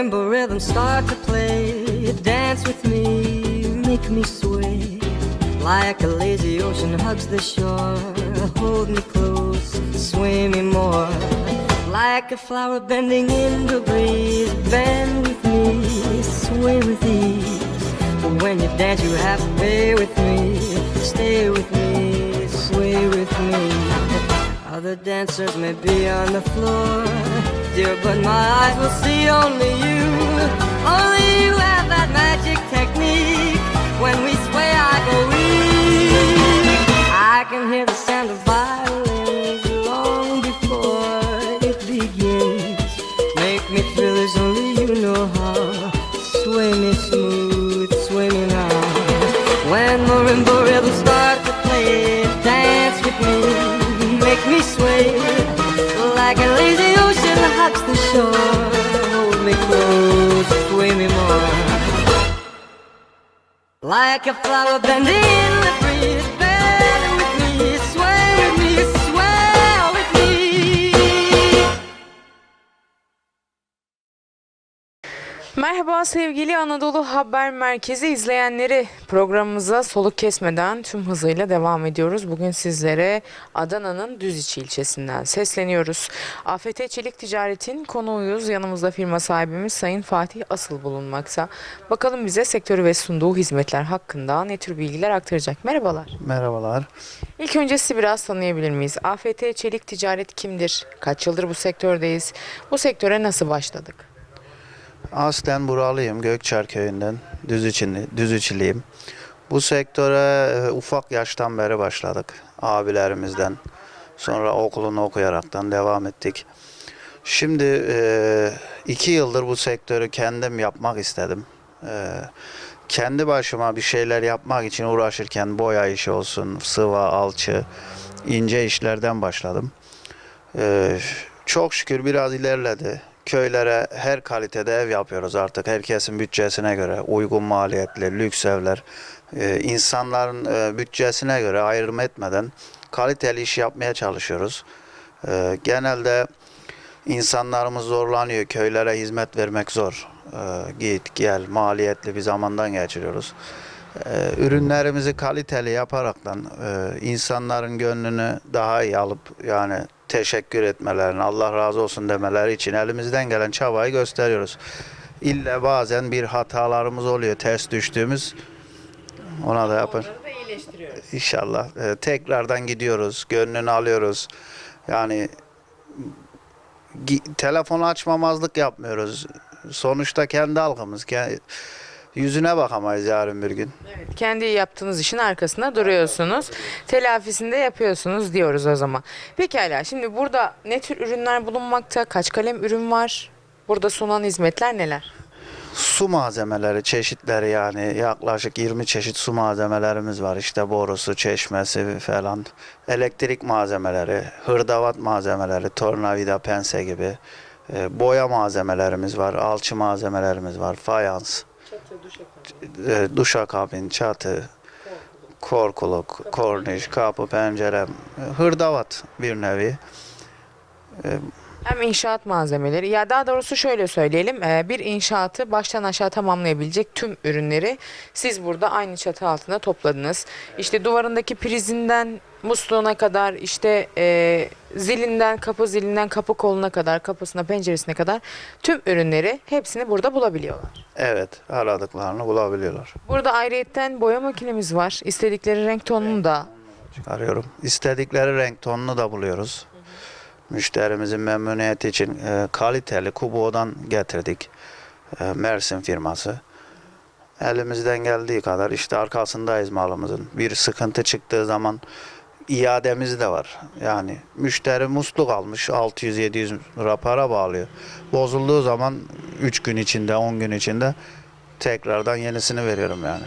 marimba rhythm start to play, dance with me, make me sway. Like a lazy ocean hugs the shore, hold me close, sway me more. Like a flower bending in the breeze, bend with me, sway with ease. But when you dance, you have to pay with me, stay with me, sway with me. Other dancers may be on the floor, dear, but my eyes will see only you. Only you have that magic technique. When we sway, I go weak. I can hear the sound of violins long before it begins. Make me thrill as only you know how. Sway me Like a flower bending in the breeze, Merhaba sevgili Anadolu Haber Merkezi izleyenleri. Programımıza soluk kesmeden tüm hızıyla devam ediyoruz. Bugün sizlere Adana'nın Düziçi ilçesinden sesleniyoruz. AFT Çelik Ticaret'in konuğuyuz. Yanımızda firma sahibimiz Sayın Fatih Asıl bulunmakta. Bakalım bize sektörü ve sunduğu hizmetler hakkında ne tür bilgiler aktaracak. Merhabalar. Merhabalar. İlk önce sizi biraz tanıyabilir miyiz? AFT Çelik Ticaret kimdir? Kaç yıldır bu sektördeyiz? Bu sektöre nasıl başladık? Aslen buralıyım Gökçer köyünden. Düzüçili, Düzüçiliyim. Bu sektöre e, ufak yaştan beri başladık. Abilerimizden. Sonra okulunu okuyaraktan devam ettik. Şimdi e, iki yıldır bu sektörü kendim yapmak istedim. E, kendi başıma bir şeyler yapmak için uğraşırken boya işi olsun, sıva, alçı, ince işlerden başladım. Ee, çok şükür biraz ilerledi. Köylere her kalitede ev yapıyoruz artık. Herkesin bütçesine göre uygun maliyetli, lüks evler. Ee, insanların e, bütçesine göre ayrım etmeden kaliteli iş yapmaya çalışıyoruz. Ee, genelde insanlarımız zorlanıyor. Köylere hizmet vermek zor. Git gel maliyetli bir zamandan geçiriyoruz. Ürünlerimizi kaliteli yaparaktan e, insanların gönlünü daha iyi alıp yani teşekkür etmelerini, Allah razı olsun demeleri için elimizden gelen çabayı gösteriyoruz. İlle bazen bir hatalarımız oluyor, ters düştüğümüz ona da yapın. İnşallah. Ee, tekrardan gidiyoruz, gönlünü alıyoruz. Yani telefonu açmamazlık yapmıyoruz. Sonuçta kendi halkımız. ke- yüzüne bakamayız yarın bir gün. Evet, kendi yaptığınız işin arkasında duruyorsunuz. Telafisinde yapıyorsunuz diyoruz o zaman. Pekala şimdi burada ne tür ürünler bulunmakta? Kaç kalem ürün var? Burada sunan hizmetler neler? Su malzemeleri, çeşitleri yani yaklaşık 20 çeşit su malzemelerimiz var. İşte borusu, çeşmesi falan. Elektrik malzemeleri, hırdavat malzemeleri, tornavida, pense gibi. E, boya malzemelerimiz var, alçı malzemelerimiz var, fayans, duşakabin, çatı, korkuluk, korniş, kapı, pencere, e, hırdavat bir nevi. Hem inşaat malzemeleri ya daha doğrusu şöyle söyleyelim e, bir inşaatı baştan aşağı tamamlayabilecek tüm ürünleri siz burada aynı çatı altında topladınız. İşte duvarındaki prizinden musluğuna kadar işte e, zilinden kapı zilinden kapı koluna kadar kapısına penceresine kadar tüm ürünleri hepsini burada bulabiliyorlar. Evet, aradıklarını bulabiliyorlar. Burada ayrıyetten boya makinemiz var. İstedikleri renk tonunu da çıkarıyorum. İstedikleri renk tonunu da buluyoruz. Müşterimizin memnuniyeti için e, kaliteli Kubo'dan getirdik. E, Mersin firması. Elimizden geldiği kadar işte arkasındayız malımızın. Bir sıkıntı çıktığı zaman iademiz de var. Yani müşteri musluk almış 600-700 lira para bağlıyor. Bozulduğu zaman 3 gün içinde 10 gün içinde tekrardan yenisini veriyorum yani.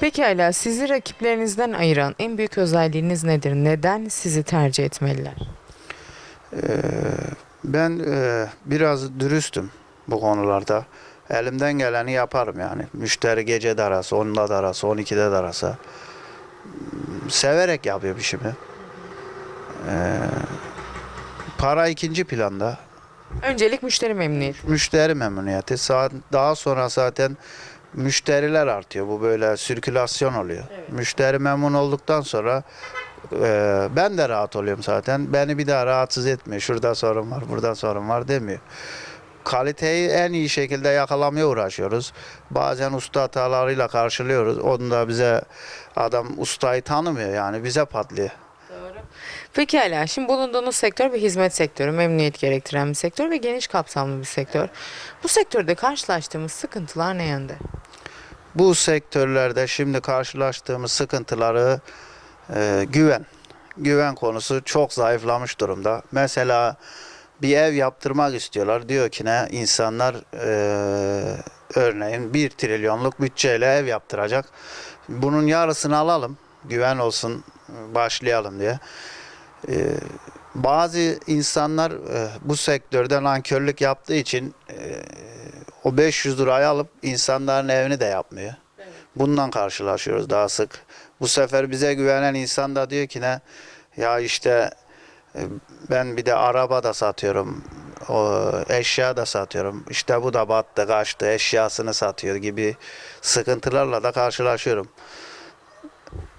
Pekala sizi rakiplerinizden ayıran en büyük özelliğiniz nedir? Neden sizi tercih etmeliler? Ben e, biraz dürüstüm bu konularda. Elimden geleni yaparım yani. Müşteri gece de arası, 10'da da arası, 12'de de arası. Severek yapıyorum işimi. E, para ikinci planda. Öncelik müşteri memnuniyeti. Müşteri memnuniyeti. Sa- Daha sonra zaten müşteriler artıyor. Bu böyle sirkülasyon oluyor. Müşteri memnun olduktan sonra e, ben de rahat oluyorum zaten. Beni bir daha rahatsız etmiyor. Şurada sorun var, burada sorun var demiyor. Kaliteyi en iyi şekilde yakalamaya uğraşıyoruz. Bazen usta hatalarıyla karşılıyoruz. Onu da bize adam ustayı tanımıyor yani bize patlıyor. Peki hala şimdi bulunduğunuz sektör bir hizmet sektörü, memnuniyet gerektiren bir sektör ve geniş kapsamlı bir sektör. Bu sektörde karşılaştığımız sıkıntılar ne yönde? Bu sektörlerde şimdi karşılaştığımız sıkıntıları e, güven. Güven konusu çok zayıflamış durumda. Mesela bir ev yaptırmak istiyorlar. Diyor ki ne insanlar e, örneğin 1 trilyonluk bütçeyle ev yaptıracak. Bunun yarısını alalım. Güven olsun başlayalım diye. E, bazı insanlar e, bu sektörde nankörlük yaptığı için e, o 500 lirayı alıp insanların evini de yapmıyor. Bundan karşılaşıyoruz daha sık. Bu sefer bize güvenen insan da diyor ki ne ya işte e, ben bir de araba da satıyorum. O eşya da satıyorum. İşte bu da battı, kaçtı, eşyasını satıyor gibi sıkıntılarla da karşılaşıyorum.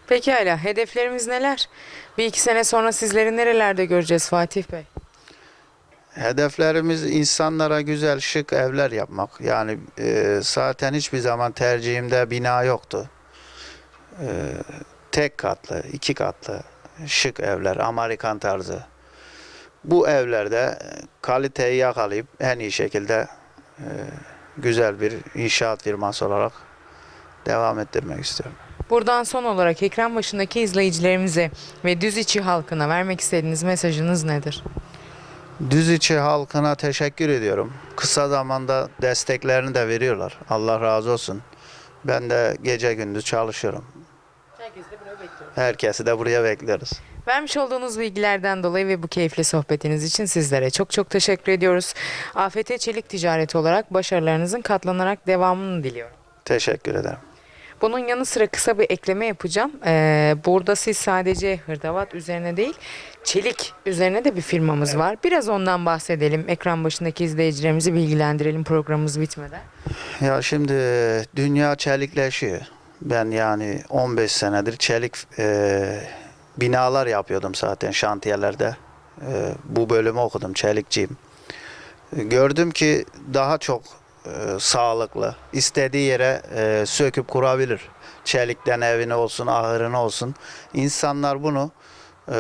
Peki hala hedeflerimiz neler? Bir iki sene sonra sizleri nerelerde göreceğiz Fatih Bey? Hedeflerimiz insanlara güzel, şık evler yapmak. Yani e, zaten hiçbir zaman tercihimde bina yoktu. E, tek katlı, iki katlı, şık evler, Amerikan tarzı. Bu evlerde kaliteyi yakalayıp en iyi şekilde e, güzel bir inşaat firması olarak devam ettirmek istiyorum. Buradan son olarak ekran başındaki izleyicilerimize ve düz içi halkına vermek istediğiniz mesajınız nedir? Düziçi halkına teşekkür ediyorum. Kısa zamanda desteklerini de veriyorlar. Allah razı olsun. Ben de gece gündüz çalışıyorum. Herkesi de buraya bekliyoruz. Vermiş olduğunuz bilgilerden dolayı ve bu keyifli sohbetiniz için sizlere çok çok teşekkür ediyoruz. AFT Çelik Ticareti olarak başarılarınızın katlanarak devamını diliyorum. Teşekkür ederim. Bunun yanı sıra kısa bir ekleme yapacağım. Ee, burada siz sadece hırdavat üzerine değil, çelik üzerine de bir firmamız var. Biraz ondan bahsedelim. Ekran başındaki izleyicilerimizi bilgilendirelim programımız bitmeden. Ya şimdi dünya çelikleşiyor. Ben yani 15 senedir çelik e, binalar yapıyordum zaten şantiyelerde. E, bu bölümü okudum, çelikçiyim. E, Gördüm ki daha çok e, sağlıklı, istediği yere e, söküp kurabilir. Çelikten evini olsun, ahırını olsun. İnsanlar bunu e,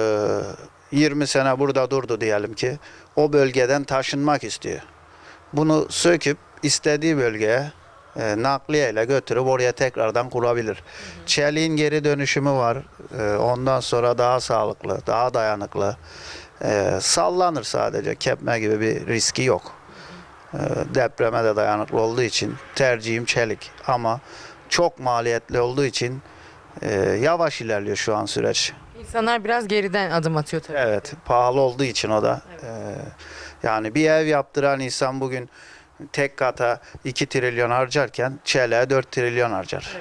20 sene burada durdu diyelim ki. O bölgeden taşınmak istiyor. Bunu söküp istediği bölgeye e, nakliyeyle götürüp oraya tekrardan kurabilir. Çeliğin geri dönüşümü var. E, ondan sonra daha sağlıklı, daha dayanıklı. E, sallanır sadece. Kepme gibi bir riski yok. E, depreme de dayanıklı olduğu için tercihim çelik. Ama çok maliyetli olduğu için e, yavaş ilerliyor şu an süreç. İnsanlar biraz geriden adım atıyor tabii. Evet, pahalı olduğu için o da. Ee, yani bir ev yaptıran insan bugün tek kata 2 trilyon harcarken çeleğe 4 trilyon harcar.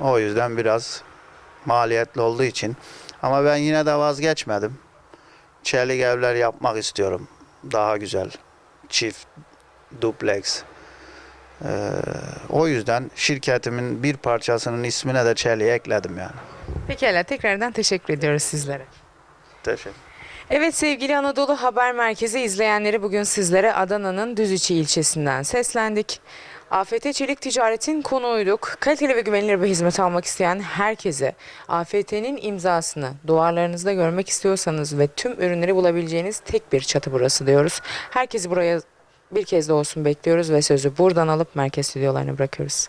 O yüzden biraz maliyetli olduğu için. Ama ben yine de vazgeçmedim. Çelik evler yapmak istiyorum. Daha güzel. Çift, dupleks. Ee, o yüzden şirketimin bir parçasının ismine de çeliği ekledim yani. Pekala tekrardan teşekkür ediyoruz sizlere. Teşekkür Evet sevgili Anadolu Haber Merkezi izleyenleri bugün sizlere Adana'nın Düzüçi ilçesinden seslendik. AFT Çelik Ticaret'in konuğuyduk. Kaliteli ve güvenilir bir hizmet almak isteyen herkese AFT'nin imzasını duvarlarınızda görmek istiyorsanız ve tüm ürünleri bulabileceğiniz tek bir çatı burası diyoruz. Herkesi buraya bir kez de olsun bekliyoruz ve sözü buradan alıp merkez stüdyolarına bırakıyoruz.